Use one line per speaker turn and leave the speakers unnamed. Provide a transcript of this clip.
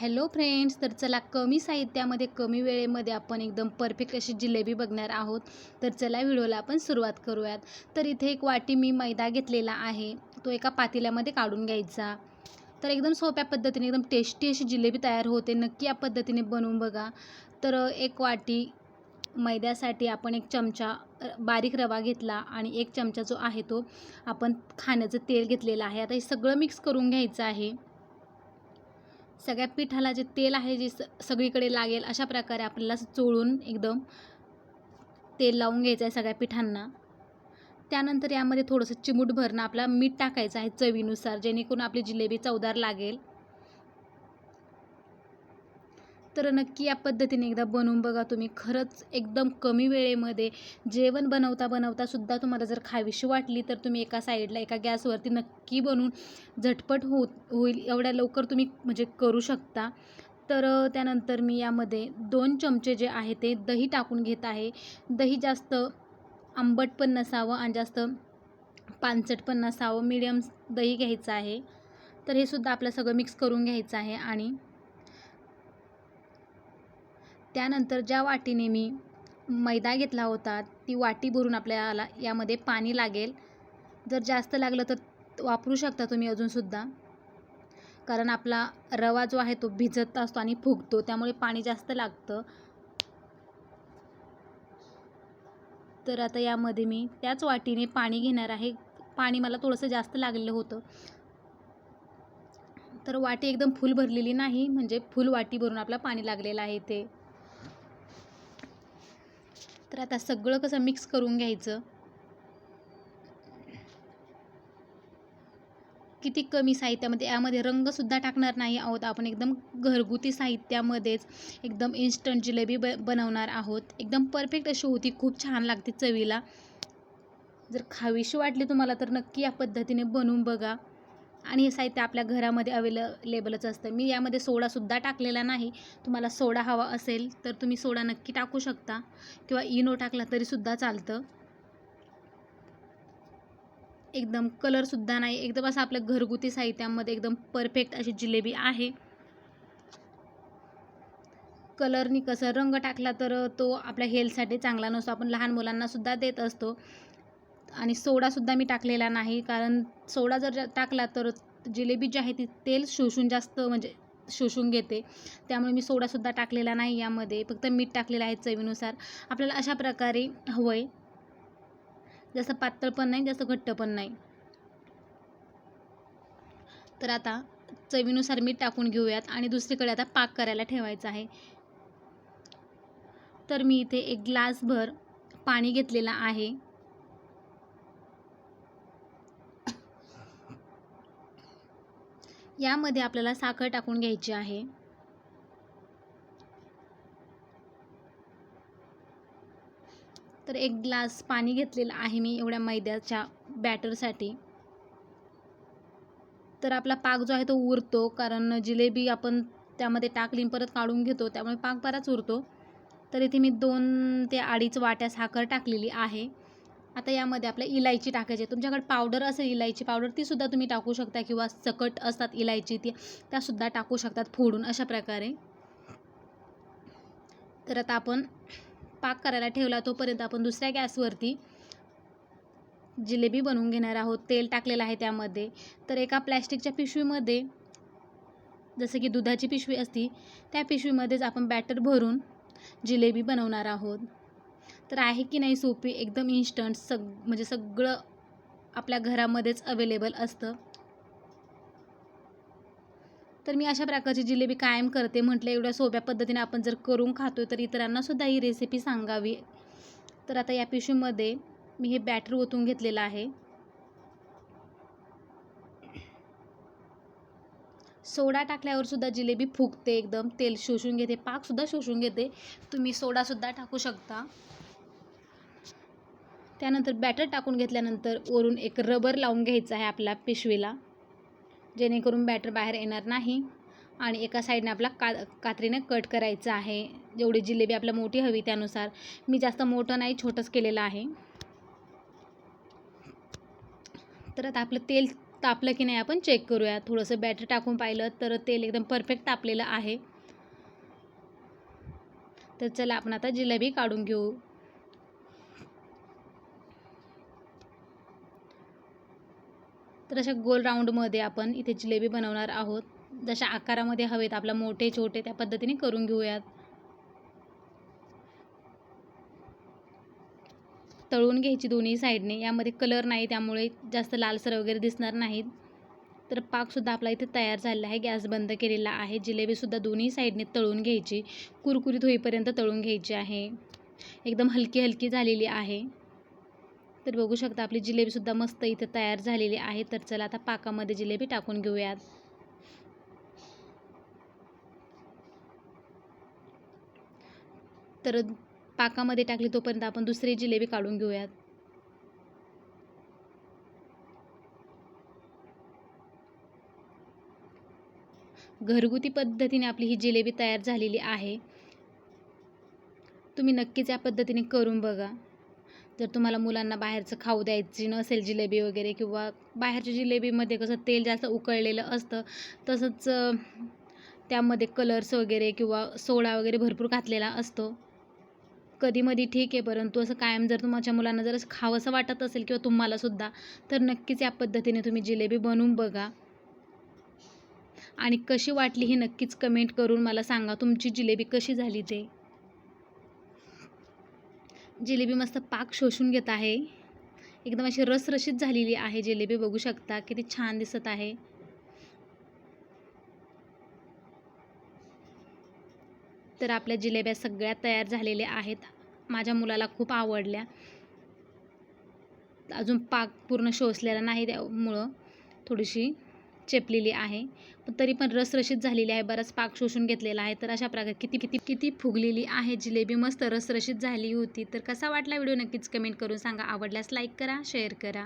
Hello friends तर चला कमी साहित्यामध्ये कमी वेळेमध्ये आपण एकदम परफेक्ट अशी जिलेबी बघणार आहोत. तर चला व्हिडिओला आपण सुरुवात करूयात. तर इथे एक वाटी मी मैदा घेतलेला आहे. तो एका पातेल्यामध्ये काढून घ्यायचा. तर एकदम सोप्या पद्धतीने एकदम टेस्टी अशी जिलेबी तयार होते. नक्की या पद्धतीने बनवून बघा. तर एक वाटी मैद्यासाठी आपण एक चमचा बारीक रवा घेतला आणि एक चमचा जो आहे तो आपण खाण्याचं तेल घेतलेलं आहे. आता हे सगळं मिक्स करून घ्यायचं आहे. सगळ्या पिठाला जे तेल आहे जे स सगळीकडे लागेल अशा प्रकारे आपल्याला चोळून एकदम तेल लावून घ्यायचं आहे सगळ्या पिठांना. त्यानंतर यामध्ये थोडंसं चिमूटभर ना आपला मीठ टाकायचं आहे चवीनुसार जेणेकरून आपली जिलेबी चवदार लागेल. तर नक्की या पद्धतीने एकदा बनवून बघा तुम्ही. खरंच एकदम कमी वेळेमध्ये जेवण बनवता बनवता सुद्धा तुम्हाला जर खावीशी वाटली तर तुम्ही एका साईडला एका गॅसवरती नक्की बनवून झटपट होत होईल एवढ्या लवकर तुम्ही म्हणजे करू शकता. तर त्यानंतर मी यामध्ये दोन चमचे जे आहे ते दही टाकून घेत आहे. दही जास्त आंबट पण नसावं आणि जास्त पानसट पण नसावं. मीडियम दही घ्यायचं आहे. तर हे सुद्धा आपलं सगळं मिक्स करून घ्यायचं आहे आणि त्यानंतर ज्या वाटीने मी मैदा घेतला होता ती वाटी भरून आपल्याला यामध्ये पाणी लागेल. जर जास्त लागलं तर वापरू शकता तुम्ही अजूनसुद्धा. कारण आपला रवा जो आहे तो भिजत असतो आणि फुगतो त्यामुळे पाणी जास्त लागतं. तर आता यामध्ये मी त्याच वाटीने पाणी घेणार आहे. पाणी मला थोडंसं जास्त लागलेलं होतं. तर वाटी एकदम फुल भरलेली नाही म्हणजे फुल वाटी भरून आपला पाणी लागलेलं आहे ते तर आता सगळं कसं मिक्स करून घ्यायचं? किती कमी साहित्यामध्ये? यामध्ये रंगसुद्धा टाकणार नाही आहोत आपण. एकदम घरगुती साहित्यामध्येच एकदम इन्स्टंट जिलेबी ब बनवणार आहोत. एकदम परफेक्ट अशी होती. खूप छान लागते चवीला. जर खावीशी वाटली तुम्हाला तर नक्की या पद्धतीने बनवून बघा. आणि हे साहित्य आपल्या घरामध्ये अवेलेबलच असतं. मी यामध्ये सोडासुद्धा टाकलेला नाही. तुम्हाला सोडा हवा असेल तर तुम्ही सोडा नक्की टाकू शकता. किंवा इनो टाकला तरीसुद्धा चालतं. एकदम कलरसुद्धा नाही. एकदम असं आपल्या घरगुती साहित्यामध्ये एकदम परफेक्ट अशी जिलेबी आहे. कलरनी कसं रंग टाकला तर तो आपल्या हेल्थसाठी चांगला नसतो. आपण लहान मुलांनासुद्धा देत असतो. आणि सोडासुद्धा मी टाकलेला नाही. कारण सोडा जर टाकला तर जिलेबी जी आहे ती तेल शोषून जास्त म्हणजे शोषून घेते. त्यामुळे मी सोडासुद्धा टाकलेला नाही यामध्ये. फक्त मीठ टाकलेलं आहे चवीनुसार. आपल्याला अशा प्रकारे हवं आहे जास्त पातळ पण नाही जास्त घट्ट पण नाही. तर आता चवीनुसार मीठ टाकून घेऊयात आणि दुसरीकडे आता पाक करायला ठेवायचा आहे. तर मी इथे एक ग्लासभर पाणी घेतलेलं आहे. यामध्ये आपल्याला साखर टाकून घ्यायची आहे. तर एक ग्लास पाणी घेतलेलं आहे मी एवढ्या मैद्याच्या बॅटरसाठी. तर आपला पाक जो आहे तो उरतो कारण जिलेबी आपण त्यामध्ये टाकली परत काढून घेतो त्यामुळे पाक बराच उरतो. तर इथे मी दोन ते अडीच वाट्या साखर टाकलेली आहे. आता यामध्ये आपल्या इलायची टाकायची तुमच्याकडे पावडर असेल इलायची पावडर तीसुद्धा तुम्ही टाकू शकता किंवा सकट असतात इलायची ती त्यासुद्धा टाकू शकतात फोडून अशा प्रकारे. तर आता आपण पाक करायला ठेवला तोपर्यंत आपण दुसऱ्या गॅसवरती जिलेबी बनवून घेणार आहोत. तेल टाकलेलं आहे त्यामध्ये. तर एका प्लॅस्टिकच्या पिशवीमध्ये जसं की दुधाची पिशवी असती त्या पिशवीमध्येच आपण बॅटर भरून जिलेबी बनवणार आहोत. तर आहे की नाही सोपी? एकदम इन्स्टंट सग म्हणजे सगळं आपल्या घरामध्येच अवेलेबल असतं. तर मी अशा प्रकारची जिलेबी कायम करते. म्हटलं एवढ्या सोप्या पद्धतीने आपण जर करून खातो तर इतरांनासुद्धा ही रेसिपी सांगावी. तर आता या पिशवीमध्ये मी हे बॅटर ओतून घेतलेलं आहे. सोडा टाकल्यावर सुद्धा जिलेबी फुगते एकदम. तेल शोषून घेते. पाकसुद्धा शोषून घेते. तुम्ही सोडासुद्धा टाकू शकता. त्यानंतर बॅटर टाकून घेतल्यानंतर वरून एक रबर लावून घ्यायचं आहे आपल्या पिशवीला. जेणेकरून बॅटर बाहेर येणार नाही आणि एका साईडने आपला का कात्रीने कट करायचं आहे. जेवढी जिलेबी आपल्या मोठी हवी त्यानुसार. मी जास्त मोठं नाही छोटंच केलेलं आहे. तर आता आपलं तेल तापलं की नाही आपण चेक करूया. थोडंसं बॅटर टाकून पाहिलं तर तेल एकदम परफेक्ट तापलेलं आहे. तर चला आपण आता जिलेबी काढून घेऊ. तर अशा गोल राऊंडमध्ये आपण इथे जिलेबी बनवणार आहोत. जशा आकारामध्ये हवेत आपला मोठे छोटे त्या पद्धतीने करून घेऊयात. तळून घ्यायची दोन्ही साईडने. यामध्ये कलर नाही त्यामुळे जास्त लालसर वगैरे दिसणार नाहीत. तर पाकसुद्धा आपला इथे तयार झालेला आहे. गॅस बंद केलेला आहे. जिलेबीसुद्धा दोन्ही साईडने तळून घ्यायची. कुरकुरीत होईपर्यंत तळून घ्यायची आहे. एकदम हलकी हलकी झालेली आहे. तर बघू शकता आपली जिलेबीसुद्धा मस्त इथं तयार झालेली आहे. तर चला आता पाकामध्ये जिलेबी टाकून घेऊयात. तर पाकामध्ये टाकली तोपर्यंत आपण दुसरी जिलेबी काढून घेऊयात. घरगुती पद्धतीने आपली ही जिलेबी तयार झालेली आहे. तुम्ही नक्कीच या पद्धतीने करून बघा. जर तुम्हाला मुलांना बाहेरचं खाऊ द्यायची नसेल जिलेबी वगैरे किंवा बाहेरच्या जिलेबीमध्ये कसं तेल जास्त उकळलेलं असतं तसंच त्यामध्ये कलर्स वगैरे किंवा सोडा वगैरे भरपूर घातलेला असतो. कधीमधी ठीक आहे परंतु असं कायम जर तुमच्या मुलांना जर असं खावंसं वाटत असेल किंवा तुम्हालासुद्धा तर नक्कीच या पद्धतीने तुम्ही जिलेबी बनवून बघा. आणि कशी वाटली ही नक्कीच कमेंट करून मला सांगा तुमची जिलेबी कशी झाली ते? जिलेबी मस्त पाक शोषून घेत आहे. एकदम अशी रसरशीत झालेली आहे जिलेबी बघू शकता. किती छान दिसत आहे. तर आपल्या जिलेब्या सगळ्या तयार झालेल्या आहेत. माझ्या मुलाला खूप आवडल्या. अजून पाक पूर्ण शोषलेला नाही त्यामुळं थोडीशी चेपलेली आहे. तरी पण रसरशीत झालेली आहे. बराच पाक शोषून घेतलेला आहे. तर अशा प्रकारे किती किती किती फुगलेली आहे. जिलेबी मस्त रसरशीत झाली होती. तर कसा वाटला व्हिडिओ? नक्कीच कमेंट करून सांगा. आवडल्यास लाईक करा शेअर करा.